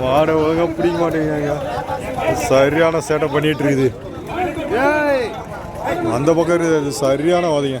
மாடை ஒழுங்கா பிடிக்க மாட்டேங்கிறாங்க சரியான சேட்டை பண்ணிட்டு இருக்குது அந்த பக்கம் இருக்குது அது சரியான வாதிங்க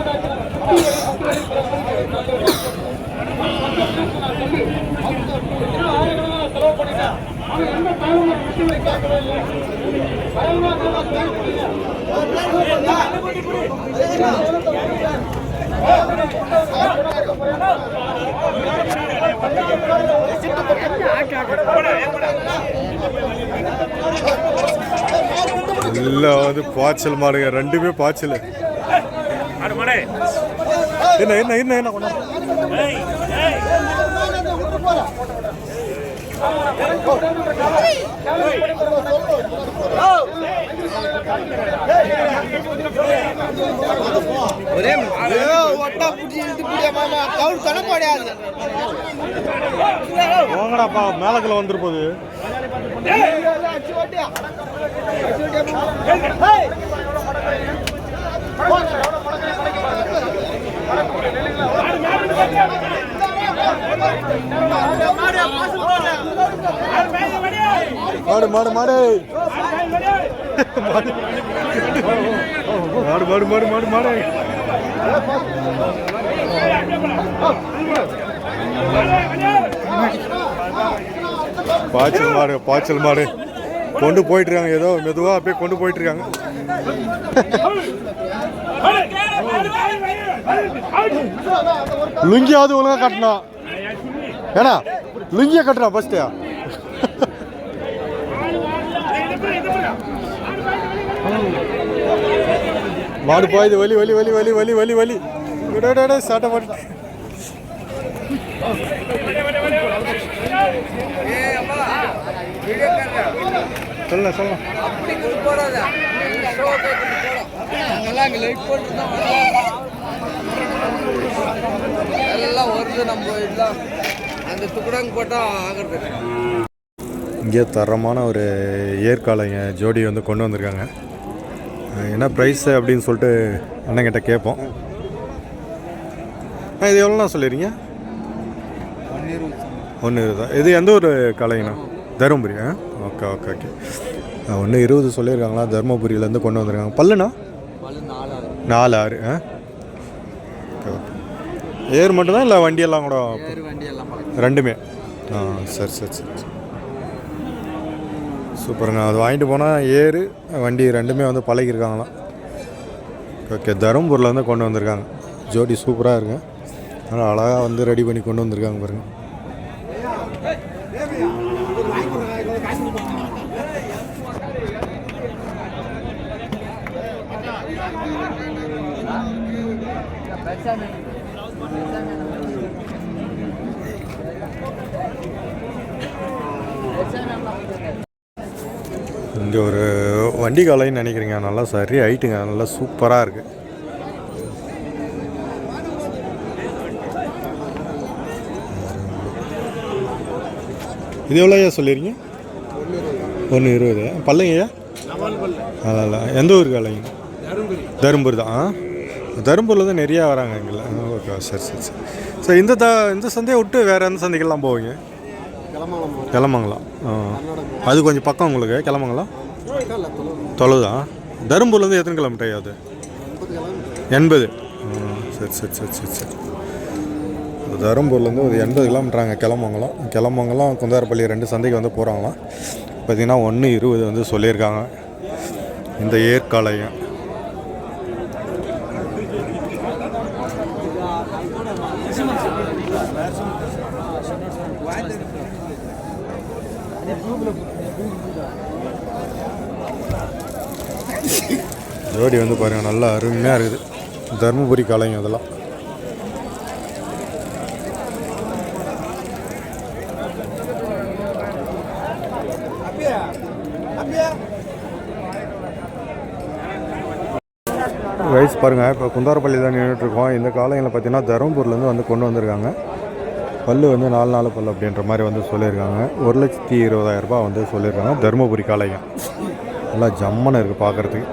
எல்லாம் வந்து பாய்ச்சல் மாடுங்க ரெண்டுமே பாய்ச்சல். என்ன என்ன என்ன என்ன ஒரே ஒட்டா புடி இழுத்து புடியா மாமா கவுர் தன போடையாது வாங்கடாப்பா மேலக்குள்ள வந்துரு போகுது மாடு மாடு பாசு போல மாடு மாடு மாடு. மாடு மாடு மாடு மாடு மாடு. பாய்ச்சல் மாடு பாய்ச்சல் மாடு. கொண்டு போயிட்டு இருக்காங்க ஏதோ மெதுவா அப்படியே கொண்டு போயிட்டு இருக்காங்க லுங்கியாவது ஒழுங்கா கட்டணும் ஏன்னா லுங்கிய கட்டணும் ஃபர்ஸ்ட்டு மாடு பாயுது வலி வலி வலி வலி வலி வலி வலி. விட சாட்டை மாட்டு சொல்லலாம் சொல்லலாம் போட்டு தான் எல்லாம் வருது நம்ம இதெல்லாம் அந்த துக்குடாங்க போட்டால் ஆகிறது. இங்கே தரமான ஒரு ஏற்காலைங்க ஜோடி வந்து கொண்டு வந்திருக்காங்க. என்ன ப்ரைஸ் அப்படின்னு சொல்லிட்டு அண்ணங்கிட்ட கேட்போம். ஆ, இது எவ்வளோண்ணா சொல்லிடுறீங்க ஒன்று இருபதா. இது எந்த ஒரு கலைங்கண்ணா? தருமபுரி ஆ ஓகே ஓகே ஓகே. ஒன்று இருபது சொல்லியிருக்காங்களா? தருமபுரியிலேருந்து கொண்டு வந்திருக்காங்க. பல்லுண்ணா? நாலு ஆறு ஆ ஓகே ஓகே. ஏர் மட்டும்தான் இல்லை வண்டியெல்லாம் கூட? ரெண்டுமே. ஆ சரி சரி சரி சரி. சூப்பருங்க. அது வாங்கிட்டு போனால் ஏறு வண்டி ரெண்டுமே வந்து பழகிருக்காங்களாம். ஓகே தருமபுரியில் வந்து கொண்டு வந்திருக்காங்க. ஜோடி சூப்பராக இருக்கு. ஆனால் அழகாக வந்து ரெடி பண்ணி கொண்டு வந்திருக்காங்க பாருங்க. இங்கே ஒரு வண்டி காலைன்னு நினைக்கிறீங்க. நல்லா சரி ஹைட்டுங்க நல்லா சூப்பராக இருக்குது இது எவ்வளோ ஐயா சொல்லிடுறீங்க ஒன்று இருபது. பல்லைங்க ஐயா அதான் எந்த ஊர் காலைங்க? தருமபுரி தான். ஆ? தான் நிறையா வராங்க எங்களை ஓகே சரி சரி சரி. சரி இந்த த இந்த சந்தையை விட்டு வேறு எந்த சந்தைக்கெல்லாம் போவீங்க? கிளம்பங்களாம் ஆ. அது கொஞ்சம் பக்கம் உங்களுக்கு கிளம்பங்களாம் தொலைதா தருமபுரிலேருந்து எத்தனை கிலோமீட்டர் ஆகுது எண்பது சரி சரி சரி சரி சரி. தருமபுரிலேருந்து ஒரு எண்பது கிலோமீட்டராங்க கிளம்பங்களாம் கிளம்பங்களாம் குந்தாரப்பள்ளி ரெண்டு சந்தைக்கு வந்து போகிறாங்களாம் பார்த்தீங்கன்னா ஒன்று இருபது வந்து சொல்லியிருக்காங்க. இந்த ஏற்காலையும். ஜோடி வந்து பாருங்கள் நல்லா அருமையாக இருக்குது. தருமபுரி காளைங்க அதெல்லாம். வயசு பாருங்கள் இப்போ குந்தாரப்பள்ளி தான் நின்றுட்டுருக்கோம் இந்த காலங்களில் பார்த்தீங்கன்னா தருமபுரிலேருந்து வந்து கொண்டு வந்திருக்காங்க. பல்லு வந்து நாலு நாலு பல்லு அப்படின்ற மாதிரி வந்து சொல்லியிருக்காங்க. ஒரு லட்சத்தி இருபதாயிரம் ரூபாய் வந்து சொல்லியிருக்காங்க. தருமபுரி காளைங்க நல்லா ஜம்மனை இருக்குது பார்க்குறதுக்கு.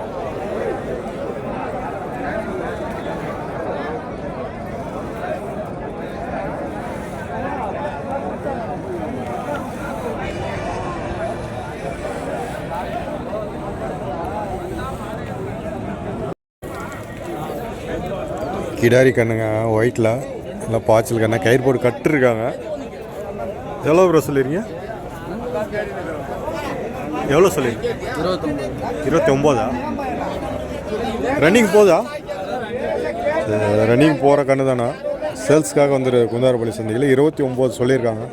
கிடாரி கண்ணுங்க ஒயிட்டில் இல்லை பாய்ச்சல் கண்ணை கயிறு போட்டு கட்டிருக்காங்க. எவ்வளோ ப்ரோ சொல்லிருங்க எவ்வளோ சொல்லிருங்க இருபத்தி ஒம்போதா ரன்னிங் போதா ரன்னிங் போகிற கண்ணு தானே? சேல்ஸ்க்காக வந்துரு குந்தாரப்பள்ளி சந்தையில் இருபத்தி ஒம்பது சொல்லியிருக்காங்க.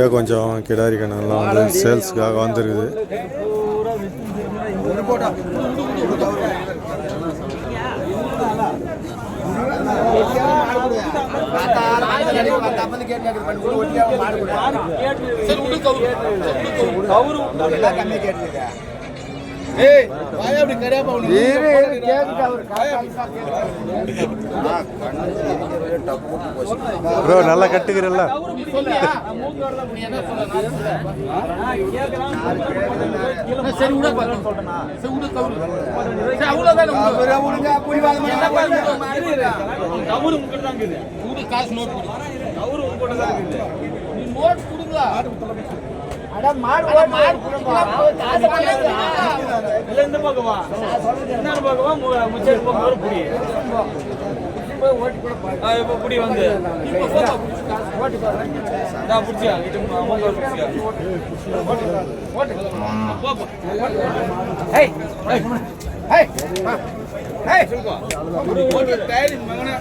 இங்கே கொஞ்சம் கிடாரி கண்ணெல்லாம் வந்து சேல்ஸ்க்காக வந்துருக்குது ப்ரோ நல்லா கட்டுக்கிறல்ல காசு நோட் நோட் கொடுங்களா அட மாடு மாடு இல்ல இந்த பக்கம் வா. என்ன பக்கம் முச்சேரி பக்கம் ஒரு புடி ஆ, இப்ப புடி வந்து. இந்தா புடிச்சியா. ஏய், ஏய், ஏய், ஒரு ஓட்டு மகனே.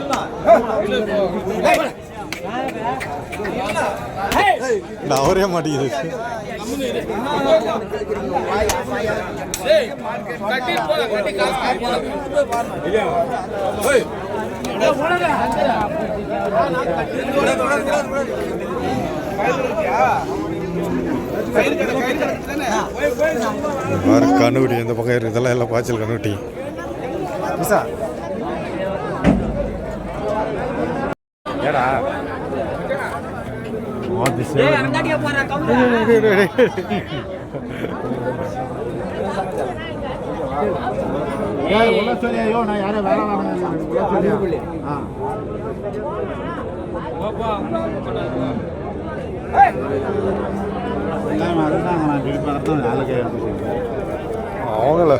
இல்ல. இல்ல, இப்போ. ஏய். ஏய். நான் அவரே மாட்டேங்குது கண்ணுக்குட்டி இந்த பக்கம் இருக்கு இதெல்லாம் எல்லாம் பாய்ச்சல் கண்ணுக்குட்டி. உள்ள நான் யாரும் வேலை வாங்கினேன் ஆ அவங்கள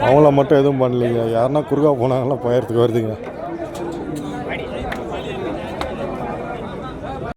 அவங்கள மட்டும் எதுவும் பண்ணலைங்க யாருன்னா குறுக்கா போனாங்கலாம் போயறதுக்கு வருதுங்க